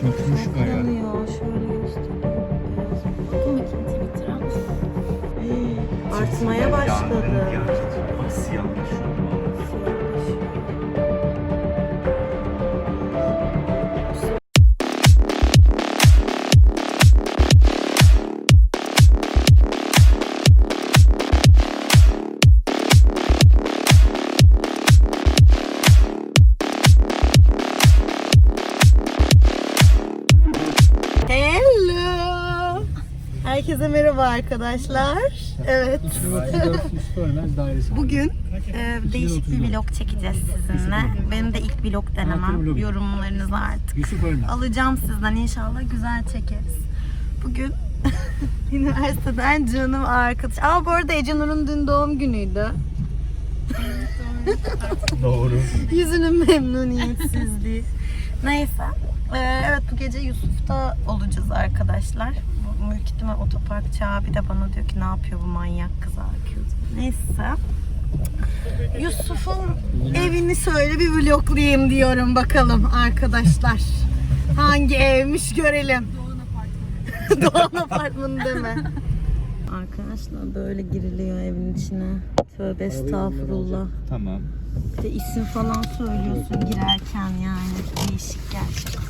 Çökmüş Herkese merhaba arkadaşlar. Evet. Bugün e, değişik bir vlog çekeceğiz sizinle. Benim de ilk vlog denemem. Yorumlarınızı artık alacağım sizden. İnşallah güzel çekeriz. Bugün üniversiteden canım arkadaş. Aa bu arada Ece Nur'un dün doğum günüydü. Doğru. Yüzünün memnuniyetsizliği. Neyse. Ee, evet bu gece Yusuf'ta olacağız arkadaşlar. Büyük ihtimal otoparkçı abi de bana diyor ki ne yapıyor bu manyak kız akıyor. Neyse. Yusuf'un evini söyle bir vloglayayım diyorum bakalım arkadaşlar. Hangi evmiş görelim. Doğan apartmanı deme. Arkadaşlar böyle giriliyor evin içine. Tövbe estağfurullah. Tamam. Bir de isim falan söylüyorsun girerken yani. Değişik gerçekten.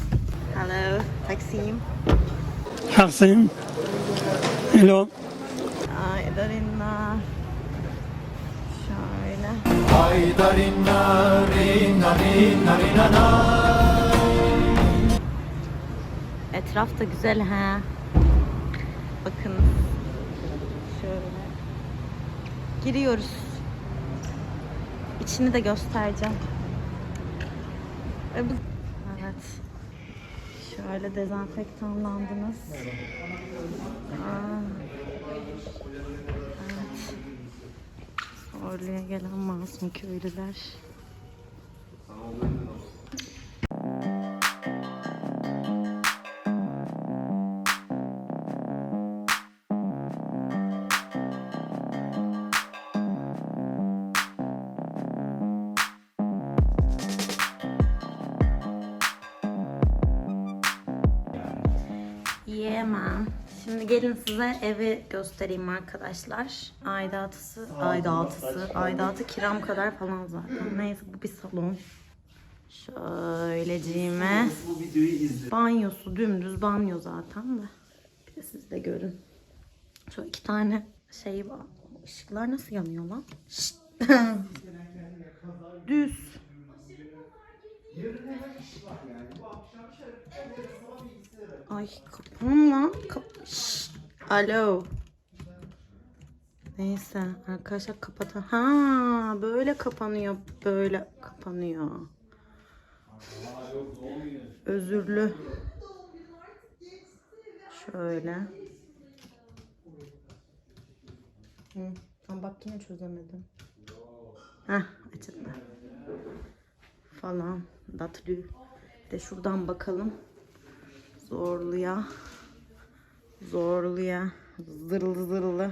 Hello, Taksim. Taksim. Hello. Ay Darinna. Şöyle. Etraf da güzel ha. Bakın. Şöyle. Giriyoruz. İçini de göstereceğim. Şöyle dezenfektanlandınız. Aa. Evet. Orlu'ya gelen masum köylüler. Şimdi gelin size evi göstereyim arkadaşlar. Aidatısı, aidatısı, aidatı kiram kadar falan zaten. Neyse bu bir salon. Şöyleciğime. Bu videoyu izle. Banyosu dümdüz banyo zaten de. Bir de siz de görün. Şöyle iki tane şey var. Işıklar nasıl yanıyor lan? Şşt. Düz. Ay kapan lan. Kap Şşt. Alo. Neyse arkadaşlar kapatın. Ha böyle kapanıyor. Böyle kapanıyor. Özürlü. Şöyle. Hı, tam bak yine çözemedim. Heh açıldı. Falan. Datlı. Bir de şuradan bakalım. Zorluya. Zorluya. Zırlı zırlı.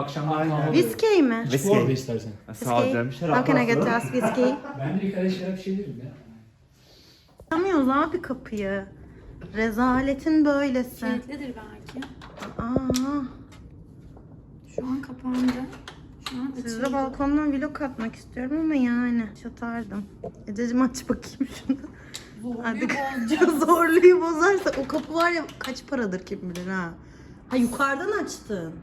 Mi? Akşamlar kahvaltı. Whiskey mi? Bu arada istersen. Sağ ol Whiskey. canım. How can I get us whiskey? Ben bir kare şarap içebilirim ya. Açamıyoruz abi kapıyı. Rezaletin böylesi. Kilitlidir belki. Aa, Şu an kapandı. Şu an size açıldı. balkondan vlog atmak istiyorum ama yani çatardım. Ececiğim aç bakayım şunu. Hadi zorluyu bozarsa o kapı var ya kaç paradır kim bilir ha. Ha yukarıdan açtın.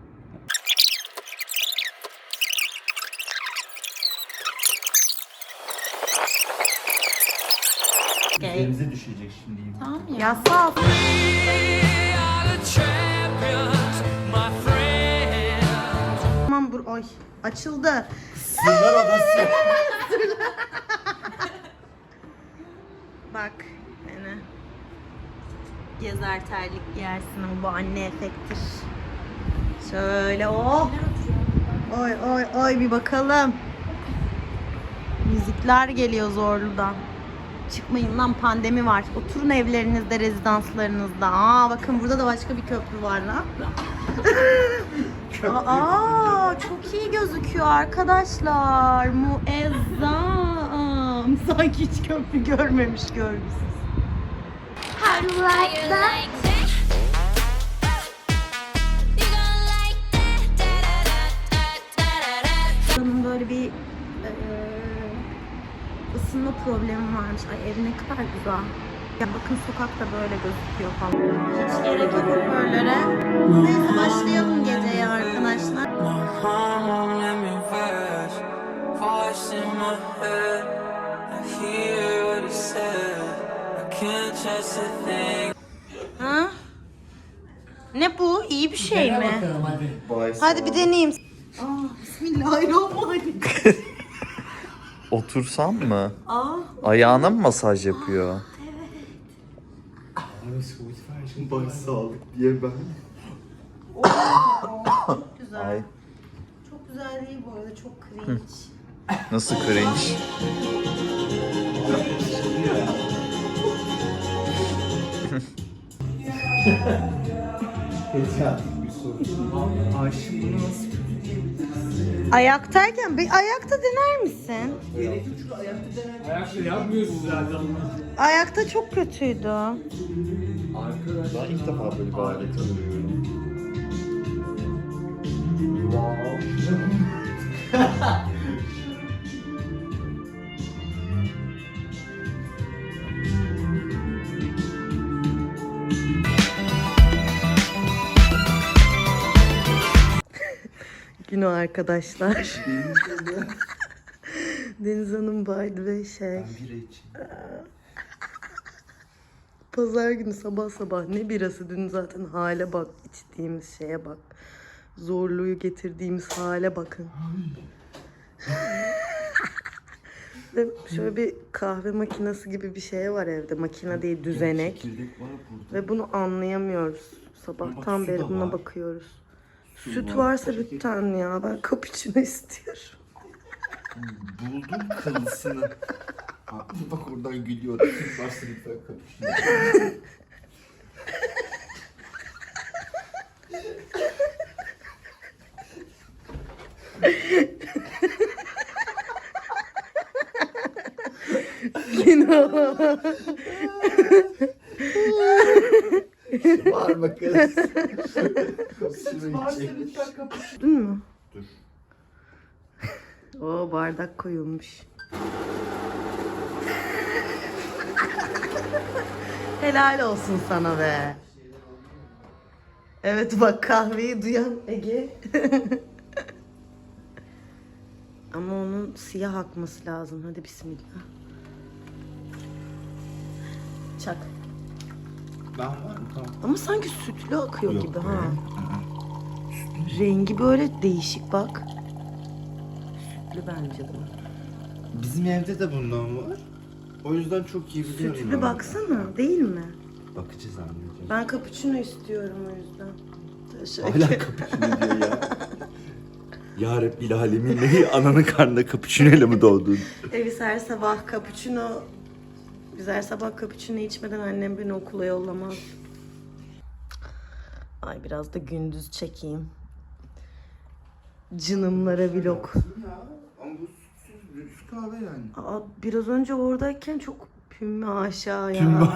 Üzerimize düşecek şimdi. Tamam ya. Ya sağ ol. Tamam bu ay açıldı. Sırlar odası. Bak yani gezer terlik giyersin ama bu anne efektir. Şöyle oh. Oy oy oy bir bakalım. Müzikler geliyor Zorlu'dan. Çıkmayın lan pandemi var. Oturun evlerinizde, rezidanslarınızda. Aa bakın burada da başka bir köprü var lan. Aa çok iyi gözüküyor arkadaşlar. Muezzam. Sanki hiç köprü görmemiş görgüsüz. Bunun böyle bir ısınma problemi varmış. Ay ev ne kadar güzel. Ya bakın sokakta böyle gözüküyor falan. Hiç gerek yok hoparlöre. Neyse başlayalım geceye arkadaşlar. Ha? Ne bu? İyi bir şey Dene mi? bakalım hadi. Hadi bir deneyeyim. Aa, Bismillahirrahmanirrahim. Otursam mı? Aa, Ayağına mı masaj yapıyor? Şimdi Baş sağlık diye ben. çok güzel. Ay. Çok güzel değil bu arada. Çok cringe. Nasıl cringe? Bir soru. Ayşe bunu nasıl Ayaktayken bir ayakta dener misin? ayakta yapmıyoruz zaten. Ayakta çok kötüydü. Ben ilk defa böyle bir alet görüyorum. Günü arkadaşlar. Deniz Hanım the way şey. bira için. Pazar günü sabah sabah ne birası dün zaten hale bak içtiğimiz şeye bak. Zorluğu getirdiğimiz hale bakın. Ve şöyle bir kahve makinesi gibi bir şey var evde. Makine değil düzenek. Çekirdek var burada. Ve bunu anlayamıyoruz. Sabahtan beri buna bakıyoruz. Süt var, varsa çekirdek- lütfen ya. Ben cappuccino istiyorum. Buldum kılısını. Aa, Bak oradan gülüyor. Varsa lütfen kapışın. Var mı kız? Varsa lütfen kapışın. Değil mi? Dur. Oo bardak koyulmuş. Helal olsun sana be. Evet bak kahveyi duyan Ege. Ama onun siyah akması lazım. Hadi bismillah. Çak. Ben var mı? Tamam. Ama sanki sütlü akıyor Yok gibi be. ha. Rengi böyle değişik bak. Sütlü bence bu. Bizim evde de bundan var. O yüzden çok iyi biliyorum. Sütlü ben. baksana değil mi? Bakacağız anneciğim. Ben cappuccino istiyorum o yüzden. Teşekkür. Hala kapıçino diyor ya. Ya Rabbil alemin neyi ananın karnında kapıçino ile mi doğdun? Evis her sabah cappuccino biz her sabah cappuccino içmeden annem beni okula yollamaz. Ay biraz da gündüz çekeyim. Canımlara vlog. ya ama bu sütsüz düz kahve yani. Aa, biraz önce oradayken çok pümme aşağı ya. Pümme.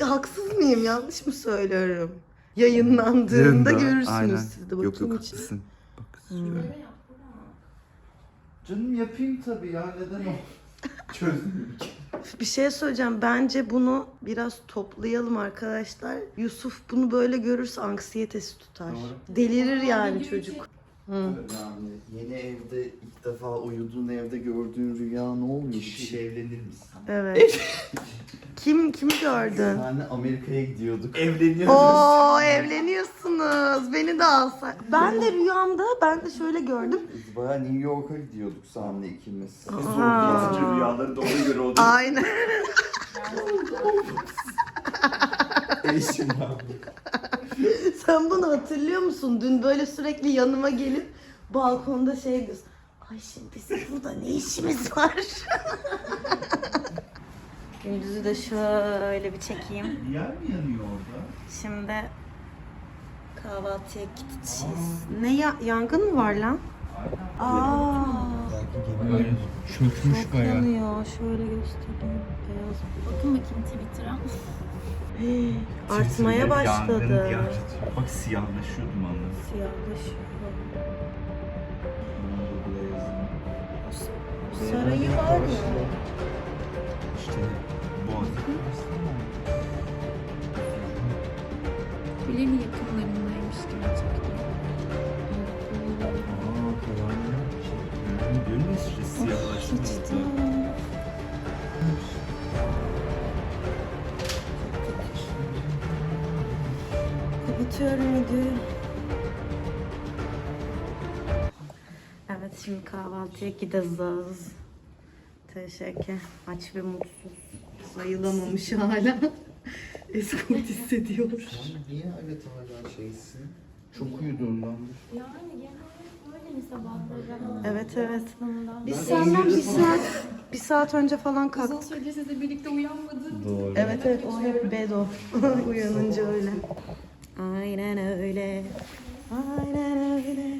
Haksız mıyım? Yanlış mı söylüyorum? Yayınlandığında görürsünüz siz de. Yok Bakayım yok içine. haklısın. Bak Canım yapayım tabii ya neden o? Çözdüm. Bir şey söyleyeceğim. Bence bunu biraz toplayalım arkadaşlar. Yusuf bunu böyle görürse anksiyetesi tutar. Doğru. Delirir yani çocuk. Yani yeni evde ilk defa uyuduğun evde gördüğün rüya ne oluyor? Kişiyle şey. evlenir misin? Evet. Kim kimi gördün? Yani Amerika'ya gidiyorduk. Evleniyoruz. Oo evleniyorsunuz. Beni de alsak. Ben de rüyamda ben de şöyle gördüm. Biz bayağı New York'a gidiyorduk Sahn'le ikimiz. Zor yazıcı rüyaları da ona göre oldu. Aynen. Eşim abi. Sen bunu hatırlıyor musun? Dün böyle sürekli yanıma gelip balkonda şey diyorsun. Ay şimdi bizim burada ne işimiz var? Gündüzü de şöyle bir çekeyim. Yer mi yanıyor orada? Şimdi kahvaltıya gideceğiz. Ne ya yangın mı var lan? Aa, Çökmüş çok yanıyor. Şöyle göstereyim. Beyaz. Bakın bakayım Twitter'a. Artmaya başladı. diye açtı. Bak siyahlaşıyor dumanlar. Siyahlaşıyor. Sarayı var ya. İşte boğaz. Kulenin yakınlarındaymış gerçekten. Aa falan. Şey, Diyorum ya işte siyahlaşma oldu. Kapatıyorum videoyu. Evet şimdi kahvaltıya gideceğiz. Teşekkür. Aç ve mutsuz. Sayılamamış hala. Eskort hissediyor. Niye evet hala şeysin? Çok uyuduğundandır. Yani genel böyle mi sabahları? Evet evet. Biz senden bir saat bir saat önce falan Uzun kalktık. süredir sizle birlikte uyanmadım. Doğru. Evet evet o hep bedo. Uyanınca öyle. Aynen öyle. Aynen öyle.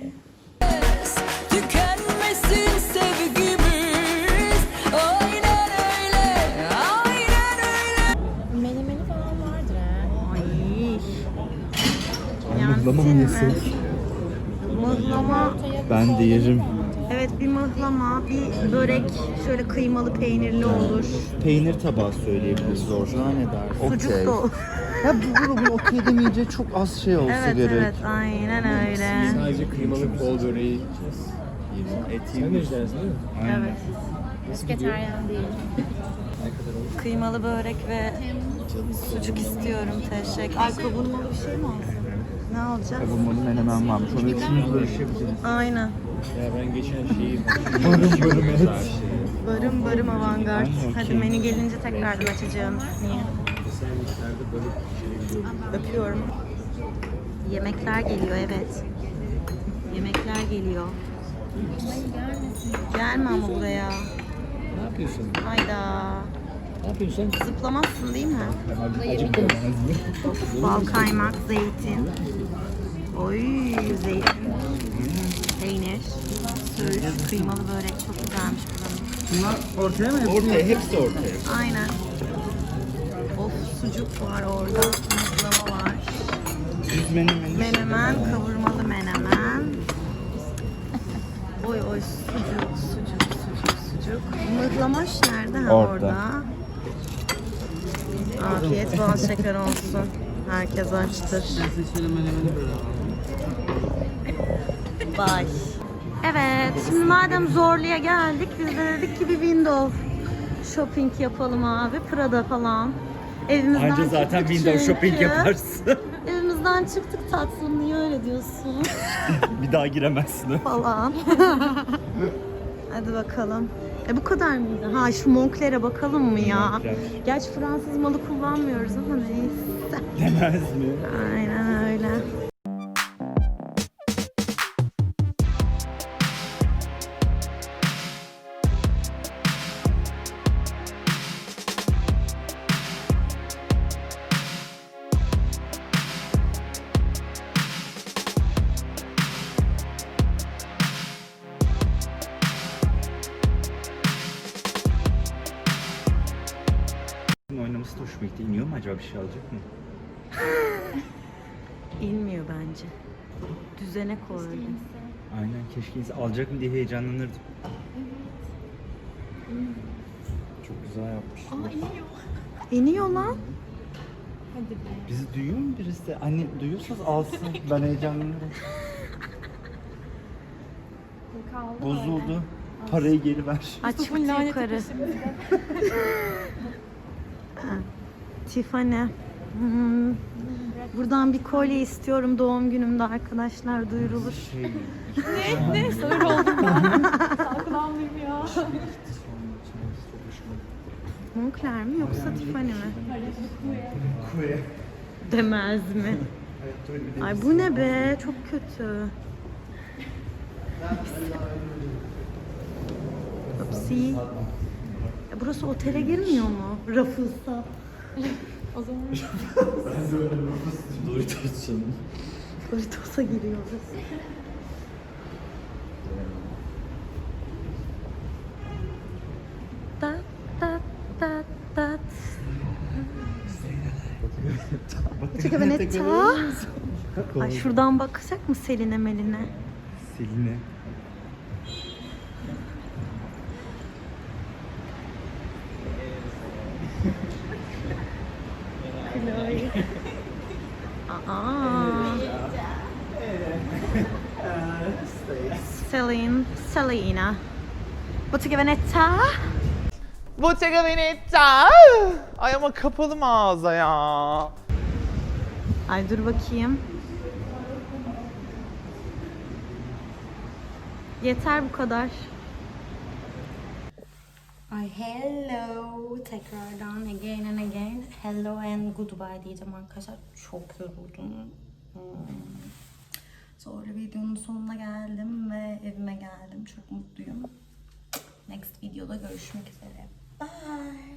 Tükenmesin sevgimiz Aynen öyle Aynen öyle Menemeni falan vardır ha. Ay. Mıhlama mı yesek? Mıhlama. Ben de yerim. Evet bir mıhlama, bir börek şöyle kıymalı peynirli olur. Peynir tabağı söyleyebiliriz. Rıza ne der? Sucuk da olur. Ya bu grubun okey demeyince çok az şey olsa Evet gerek. evet aynen öyle. Sadece kıymalı kol böreği. Et Sen de yemiş. izlersin değil mi? Evet. Vejetaryen değil. Kıymalı börek ve sucuk istiyorum teşekkür. Ay kavurmalı bir şey mi alsın? Ne alacağız? Bunun menemen varmış. Onu üçümüz bölüşebiliriz. Aynen. Ya ben geçen şeyi... Barım barım et. Barım barım avantgard. Hadi menü gelince tekrardan açacağım. Niye? Sandviçlerde balık pişirebiliyorum. Öpüyorum. Yemekler geliyor evet. Yemekler geliyor. Gelme ama buraya. Ne yapıyorsun? Hayda. Ne yapıyorsun sen? Zıplamazsın değil mi? Acıktın mı? Bal kaymak, zeytin. Oy zeytin. Peynir. Söğüş, kıymalı börek çok güzelmiş buranın. Ortaya hepsi ortaya. Aynen. Sucuk var orada. Mıhlama var. Düz menemeni. Menemen, kavurmalı menemen. Oy oy sucuk, sucuk, sucuk, sucuk. Mıhlamaş nerede? Ha, Orada. orada. Afiyet bal şeker olsun. Herkes açtır. Bye. Evet, şimdi madem Zorlu'ya geldik, biz de dedik ki bir window shopping yapalım abi. Prada falan. Evimizden Anca zaten çıktık window shopping yaparsın. Evimizden çıktık tatlım niye öyle diyorsun bir daha giremezsin. falan. Hadi bakalım. E bu kadar mıydı? Ha şu Moncler'e bakalım mı ya? Moncler. Gerçi Fransız malı kullanmıyoruz ama neyse. Demez mi? Aynen İniyor mu acaba bir şey alacak mı? İnmiyor bence. Düzene koydu. Aynen keşke insan alacak mı diye heyecanlanırdım. Çok güzel yapmış. İniyor lan. Hadi be. Bizi duyuyor mu birisi? Anne duyuyorsanız alsın. ben heyecanlanırım. Kaldı Bozuldu. Parayı geri ver. Aç çıktı yukarı. Tiffany. Hmm. Buradan bir kolye istiyorum doğum günümde arkadaşlar duyurulur. Şey, Ne? Sağır oldum ben. Ya. Moncler mi yoksa Tiffany mi? Demez mi? Ay bu ne be? Çok kötü. Upsi. Burası otele girmiyor mu? Ruffles'a. O zaman Doritos'un. Doritos'a giriyoruz. Tat tat tat tat. Bottega Veneta. Ay şuradan bakacak mı Selin'e Melin'e? Seline. Aa. Selena. Bottega Veneta. Bottega Veneta. Ay ama kapalı mağaza ya. Ay dur bakayım. Yeter bu kadar. Ay hello tekrardan again and again hello and goodbye diyeceğim arkadaşlar. Çok yoruldum. Hmm. Sonra videonun sonuna geldim ve evime geldim. Çok mutluyum. Next videoda görüşmek üzere. Bye.